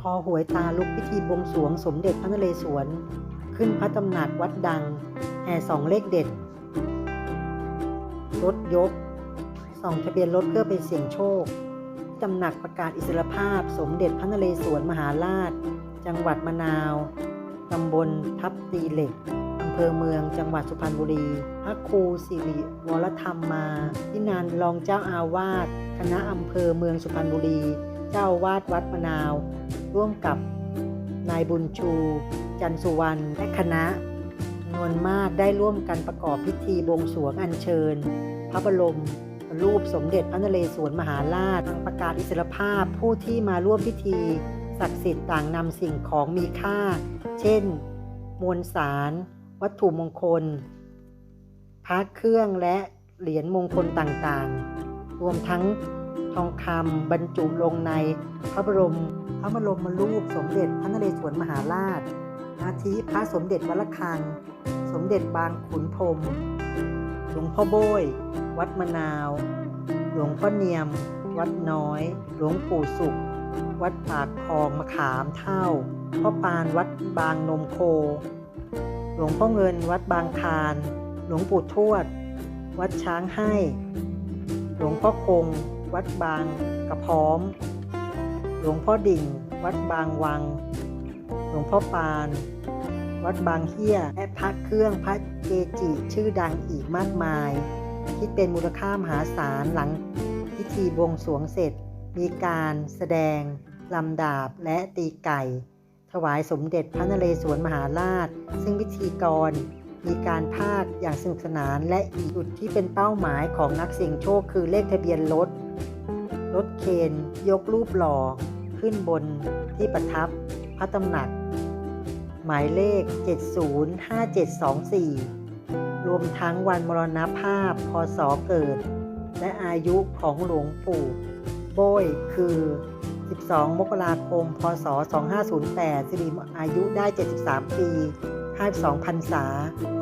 คอหวยตาลุกพิธีบวงสวงสมเด็จพระนเรศวร ขึ้นพระตำหนักวัดดัง แห่สองเลขเด็ด รถยกส่องทะเบียนรถเพื่อไปเสี่ยงโชคตำหนักประกาศอิสรภาพ สมเด็จพระนเรศวรมหาราช จังหวัดมะนาวตำบลทับตีเหล็กอำเภอเมืองจังหวัดสุพรรณบุรี พระครูสิริวรธรรมมาพินานรองเจ้าอาวาส คณะอำเภอเมืองสุพรรณบุรี เจ้าวาดวัดมะนาว ร่วมกับนายบุญชู จันสุวรรณและคณะนวนมากได้ร่วมกันประกอบพิธีบวงสรวงอัญเชิญ พระบรมรูปสมเด็จพระนเรศวรมหาราชประกาศอิสรภาพผู้ที่มาร่วมพิธีศักดิ์สิทธิ์ต่างนำสิ่งของมีค่า เช่น มวลสาร วัตถุมงคลพระเครื่องและเหรียญมงคลต่างๆ รวมทั้งทองคำบรรจุลงในพระบรม พระบรมรูปสมเด็จพระนเรศวรมหาราช อาทิพระสมเด็จวัดระฆัง สมเด็จบางขุนพรมหลวงพ่อโบย วัดมะนาว หลวงพ่อเนียม วัดน้อย หลวงปู่สุข วัดปากคลองมะขามเท่า พ่อปานวัดบางนมโค หลวงพ่อเงินวัดบางคารหลวงปู่ทวด วัดช้างให้ หลวงพ่อคง วัดบางกระพร้อม หลวงพ่อดิ่ง วัดบางวัง หลวงพ่อปาน วัดบางเฮียและพระเครื่องพระเกจิชื่อดังอีกมากมาย คิดเป็นมูลค่ามหาศาลหลังพิธีบวงสรวงเสร็จ มีการแสดงลำดาบและตีไก่ ถวายสมเด็จพระนเรศวรมหาราช ซึ่งพิธีกรมีการพากย์อย่างสนุกสนานและอีกจุดที่เป็นเป้าหมายของนักเสี่ยงโชคคือเลขทะเบียนรถ รถเคนยกรูปหล่อขึ้นบนที่ประทับพระตำหนัก หมายเลข 705724 รวมทั้งวันมรณภาพพศเกิด และอายุของหลวงปู่โบยคือ 12 มกราคม พศ 2508 สิริอายุได้ 73 ปี52พรรษา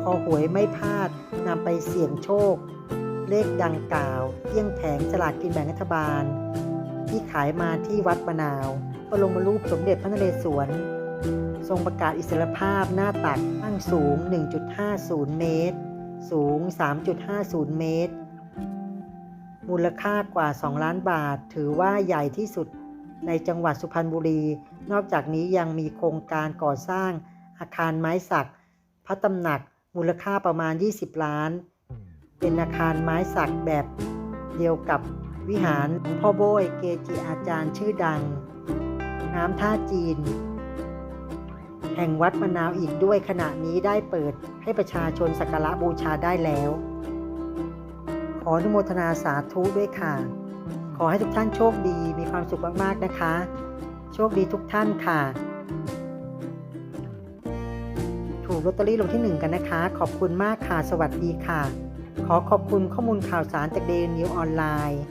คอหวยไม่พลาดนำไปเสี่ยงโชค เลขดังกล่าวเที่ยงแผงสลากกินแบ่งรัฐบาล ที่ขายมาที่วัดมะนาวบรมรูปสมเด็จพระนเรศวร ทรงประกาศอิสรภาพหน้าตักตั้งสูง 1.50 เมตร สูง 3.50 เมตร มูลค่ากว่า 2 ล้านบาท ถือว่าใหญ่ที่สุดในจังหวัดสุพรรณบุรี นอกจากนี้ยังมีโครงการก่อสร้างอาคารไม้สัก พระตำหนักมูลค่าประมาณ 20 ล้าน เป็นอาคารไม้สักแบบเดียวกับวิหารหลวงพ่อโบยเกจิอาจารย์ชื่อดัง น้ำท่าจีน แห่งวัดมะนาวอีกด้วยขณะนี้ได้เปิดให้ประชาชนสักการะบูชาได้แล้ว ขออนุโมทนาสาธุด้วยค่ะ ขอให้ทุกท่านโชคดีมีความสุขมากๆนะคะ โชคดีทุกท่านค่ะ ถูกลอตเตอรี่ลงที่หนึ่งกันนะคะ ขอบคุณมากค่ะ สวัสดีค่ะ ขอขอบคุณข้อมูลข่าวสารจากเดลินิวออนไลน์